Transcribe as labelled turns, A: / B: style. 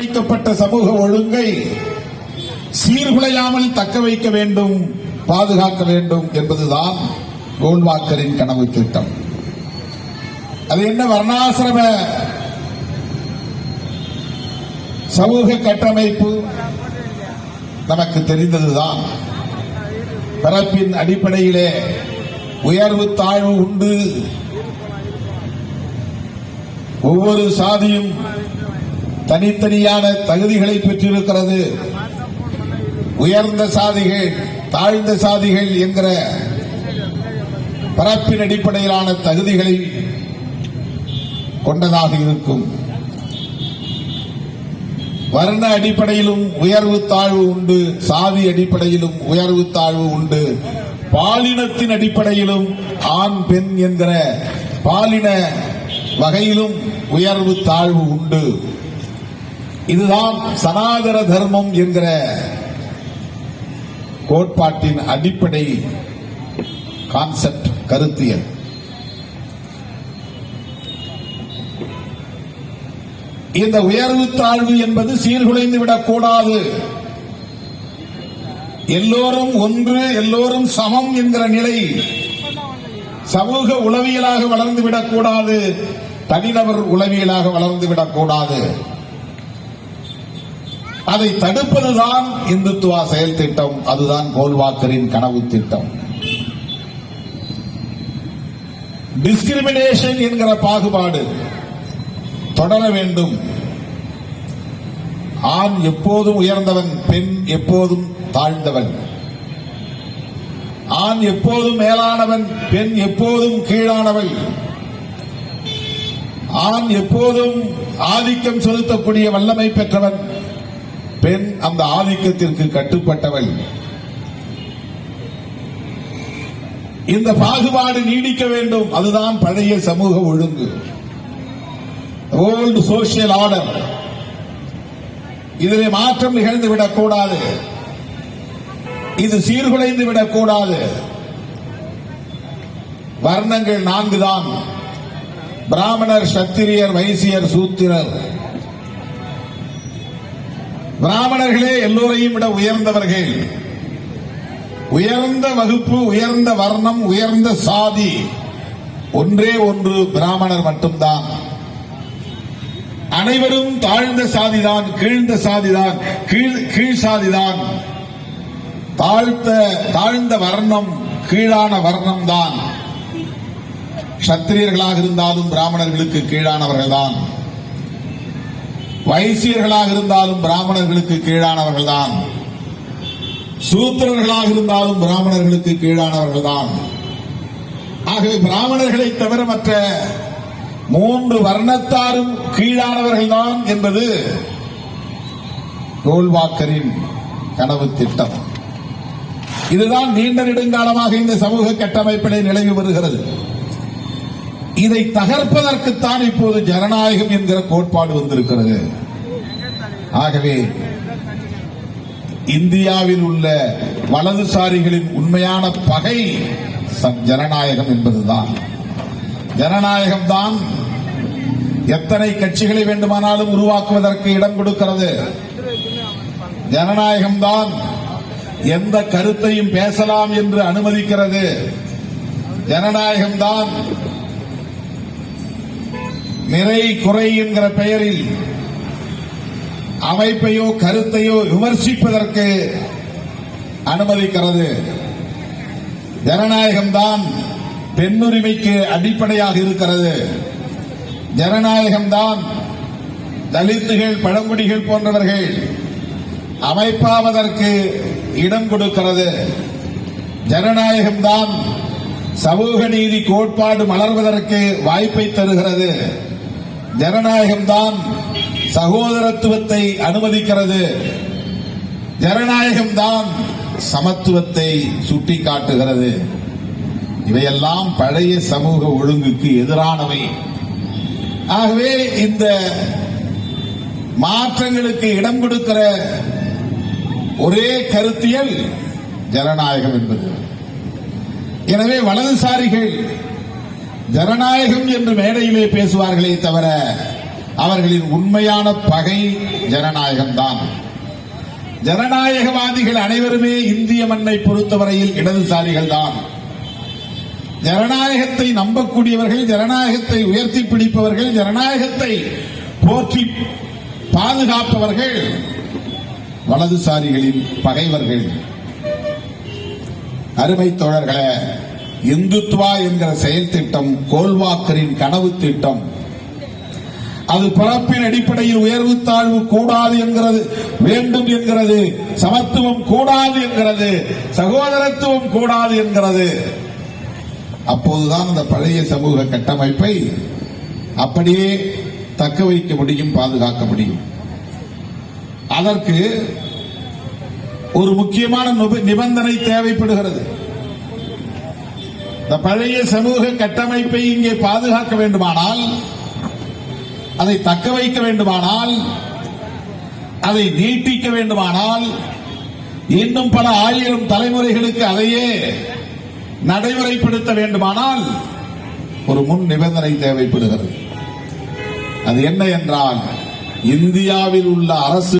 A: வைக்கப்பட்ட சமூக ஒழுங்கை சீர்குலையாமல் தக்க வைக்க வேண்டும் பாதுகாக்க வேண்டும் என்பதுதான் கோல்வாக்கரின் கனவு திட்டம். அது என்ன வர்ணாசிரம சமூக கட்டமைப்பு? நமக்கு தெரிந்ததுதான். பிறப்பின் அடிப்படையிலே உயர்வு தாழ்வு உண்டு. ஒவ்வொரு சாதியும் தனித்தனியான தகுதிகளை பெற்றிருக்கிறது. உயர்ந்த சாதிகள் தாழ்ந்த சாதிகள் என்கிற பரப்பின் அடிப்படையிலான தகுதிகளை கொண்டதாக இருக்கும். வர்ண அடிப்படையிலும் உயர்வு தாழ்வு உண்டு. சாதி அடிப்படையிலும் உயர்வு தாழ்வு உண்டு. பாலினத்தின் அடிப்படையிலும் ஆண் பெண் என்கிற பாலின வகையிலும் உயர்வு தாழ்வு உண்டு. இதுதான் சனாதன தர்மம் என்கிற கோட்பாட்டின் அடிப்படை கான்செப்ட் கருத்தியல் இந்த உயர்வு தாழ்வு என்பது சீர்குலைந்து விடக்கூடாது எல்லோரும் ஒன்று எல்லோரும் சமம் என்கிற நிலை சமூக உளவியலாக வளர்ந்து விடக்கூடாது தனிநபர் உளவியலாக வளர்ந்து விடக்கூடாது அதை தடுப்பதுதான் இந்துத்துவா செயல் திட்டம். அதுதான் கோல்வாக்கரின் கனவு திட்டம். டிஸ்கிரிமினேஷன் என்கிற பாகுபாடு தொடர வேண்டும். ஆண் எப்போதும் உயர்ந்தவன் பெண் எப்போதும் தாழ்ந்தவன். ஆண் எப்போதும் மேலானவன் பெண் எப்போதும் கீழானவள். ஆண் எப்போதும் ஆதிக்கம் செலுத்தக்கூடிய வல்லமை பெற்றவன். பெண் அந்த ஆதிக்கத்திற்கு கட்டுப்பட்டவள். இந்த பாகுபாடு நீடிக்க வேண்டும். அதுதான் பழைய சமூக ஒழுங்கு. ஓல்டு சோசியல் ஆர்டர் இதிலே மாற்றம் நிகழ்ந்து விடக்கூடாது. இது சீர்குலைந்து விடக்கூடாது. வர்ணங்கள் நான்குதான். பிராமணர் சத்திரியர் வைசியர் சூத்திரர். பிராமணர்களே எல்லோரையும் விட உயர்ந்தவர்கள். உயர்ந்த வகுப்பு உயர்ந்த வர்ணம் உயர்ந்த சாதி ஒன்றே ஒன்று பிராமணர் மட்டும்தான். அனைவரும் தாழ்ந்த சாதிதான் கீழ்ந்த சாதிதான் கீழ் கீழ் சாதிதான். தாழ்த்த தாழ்ந்த வர்ணம் கீழான வர்ணம் தான் சத்திரியர்களாக இருந்தாலும் பிராமணர்களுக்கு கீழானவர்கள்தான். வைசியர்களாக இருந்தாலும் பிராமணர்களுக்கு கீழானவர்கள்தான். சூத்திரர்களாக இருந்தாலும் பிராமணர்களுக்கு கீழானவர்கள்தான். ஆகவே பிராமணர்களை தவிர மற்ற மூன்று வர்ணத்தாரும் கீழானவர்கள்தான் என்பது கோல்வாக்கரின் கனவு திட்டம். இதுதான் நீண்ட நெடுங்காலமாக இந்த சமூக கட்டமைப்பிலே நிலவி வருகிறது. இதை தகர்ப்பதற்குத்தான் இப்போது ஜனநாயகம் என்கிற கோட்பாடு வந்திருக்கிறது. ஆகவே இந்தியாவில் உள்ள வலதுசாரிகளின் உண்மையான பகை ஜனநாயகம் என்பதுதான். ஜனநாயகம் தான் எத்தனை கட்சிகளை வேண்டுமானாலும் உருவாக்குவதற்கு இடம் கொடுக்கிறது. ஜனநாயகம் தான் எந்த கருத்தையும் பேசலாம் என்று அனுமதிக்கிறது. ஜனநாயகம் தான் நிறை குறை என்கிற பெயரில் அமைப்பையோ கருத்தையோ விமர்சிப்பதற்கு அனுமதிக்கிறது. ஜனநாயகம்தான் பெண்ணுரிமைக்கு அடிப்படையாக இருக்கிறது. ஜனநாயகம்தான் தலித்துகள் பழங்குடிகள் போன்றவர்கள் அமைப்பாவதற்கு இடம் கொடுக்கிறது. ஜனநாயகம்தான் சமூக நீதி கோட்பாடு மலர்வதற்கு வாய்ப்பை தருகிறது. ஜனநாயகம்தான் சகோதரத்துவத்தை அனுமதிக்கிறது. ஜனநாயகம்தான் சமத்துவத்தை சுட்டிக்காட்டுகிறது. இவையெல்லாம் பழைய சமூக ஒழுங்குக்கு எதிரானவை. ஆகவே இந்த மாற்றங்களுக்கு இடம் கொடுக்கிற ஒரே கருத்தியல் ஜனநாயகம் என்பது. எனவே வலதுசாரிகள் ஜனநாயகம் என்று மேடையிலே பேசுவார்களே தவிர அவர்களின் உண்மையான பகை ஜனநாயகம்தான். ஜனநாயகவாதிகள் அனைவருமே இந்திய மண்ணை பொறுத்தவரையில் இடதுசாரிகள் தான் ஜனநாயகத்தை நம்பக்கூடியவர்கள் ஜனநாயகத்தை உயர்த்தி பிடிப்பவர்கள் ஜனநாயகத்தை போற்றி பாதுகாப்பவர்கள் வலதுசாரிகளின் பகைவர்கள். அருமை தோழர்களே இந்துத்வா என்கிற செயல் திட்டம் கோல்வாக்கரின் கனவு திட்டம். அது பிறப்பின் அடிப்படையில் உயர்வு தாழ்வு கூடாது என்கிறது வேண்டும் என்கிறது சமத்துவம் கூடாது என்கிறது சகோதரத்துவம் கூடாது என்கிறது. அப்போதுதான் அந்த பழைய சமூக கட்டமைப்பை அப்படியே தக்க வைக்க முடியும் பாதுகாக்க முடியும். அதற்கு ஒரு முக்கியமான நிபந்தனை தேவைப்படுகிறது. இந்த பழைய சமூக கட்டமைப்பை இங்கே பாதுகாக்க வேண்டுமானால் அதை தக்க வைக்க வேண்டுமானால் அதை நீட்டிக்க வேண்டுமானால் இன்னும் பல ஆயிரம் தலைமுறைகளுக்கு அதையே நடைமுறைப்படுத்த வேண்டுமானால் ஒரு முன் நிபந்தனை தேவைப்படுகிறது. அது என்ன என்றால் இந்தியாவில் உள்ள அரசு